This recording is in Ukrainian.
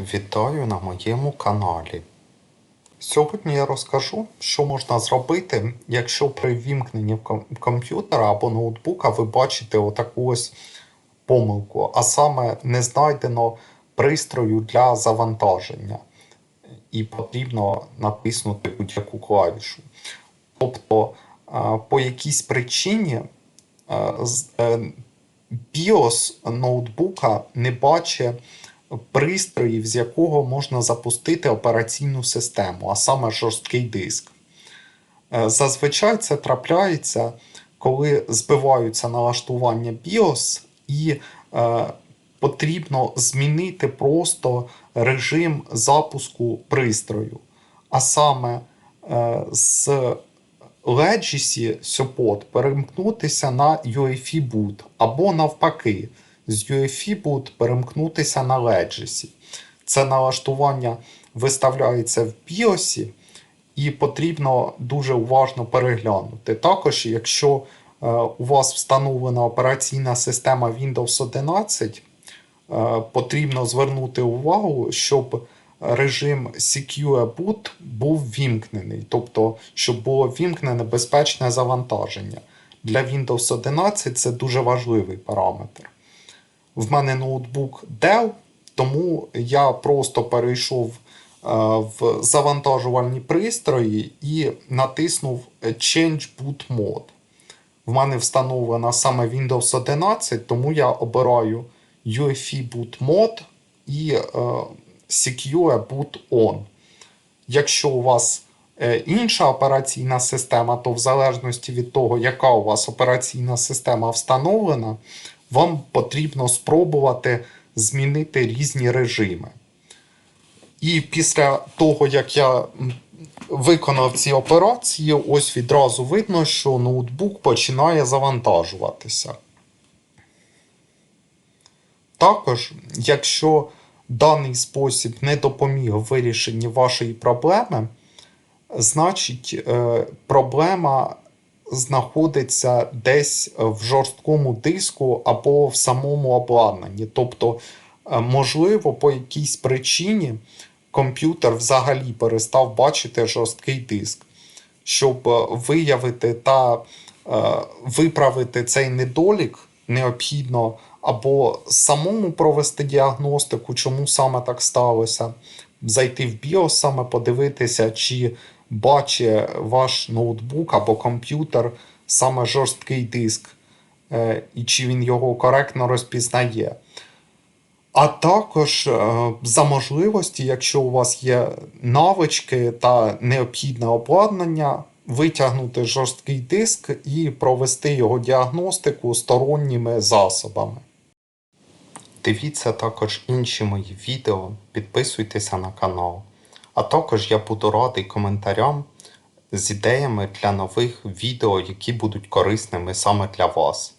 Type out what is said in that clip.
Вітаю на моєму каналі. Сьогодні я розкажу, що можна зробити, якщо при вімкненні комп'ютера або ноутбука ви бачите отаку ось помилку, а саме не знайдено пристрою для завантаження, і потрібно натиснути будь-яку клавішу. Тобто, по якійсь причині е, BIOS ноутбука не бачить пристроїв, з якого можна запустити операційну систему, а саме жорсткий диск. Е, Зазвичай це трапляється, коли збиваються налаштування BIOS і е, потрібно змінити просто режим запуску пристрою. А саме е, з Legacy Support перемкнутися на UEFI boot або навпаки, з UEFI boot перемкнутися на Legacy. Це налаштування виставляється в BIOS і потрібно дуже уважно переглянути. Також, якщо е, у вас встановлена операційна система Windows 11, е, потрібно звернути увагу, щоб режим Secure Boot був вімкнений, тобто, щоб було вімкнене безпечне завантаження. Для Windows 11 це дуже важливий параметр. В мене ноутбук Dell, тому я просто перейшов е, в завантажувальні пристрої і натиснув Change Boot Mode. В мене встановлена саме Windows 11, тому я обираю UEFI Boot Mode і е, Secure Boot On. Якщо у вас е, інша операційна система, то в залежності від того, яка у вас операційна система встановлена, вам потрібно спробувати змінити різні режими. І після того, як я виконав ці операції, ось відразу видно, що ноутбук починає завантажуватися. Також, якщо даний спосіб не допоміг в вирішенні вашої проблеми, значить е, проблема знаходиться десь в жорсткому диску або в самому обладнанні. Тобто, е, можливо, по якійсь причині комп'ютер взагалі перестав бачити жорсткий диск. Щоб е, виявити та е, виправити цей недолік, необхідно або самому провести діагностику, чому саме так сталося, зайти в BIOS саме подивитися, чи бачить ваш ноутбук або комп'ютер саме жорсткий диск, е, і чи він його коректно розпізнає. А також е, за можливості, якщо у вас є навички та необхідне обладнання, витягнути жорсткий диск і провести його діагностику сторонніми засобами. Дивіться також інші мої відео, підписуйтеся на канал. А також я буду радий коментарям з ідеями для нових відео, які будуть корисними саме для вас.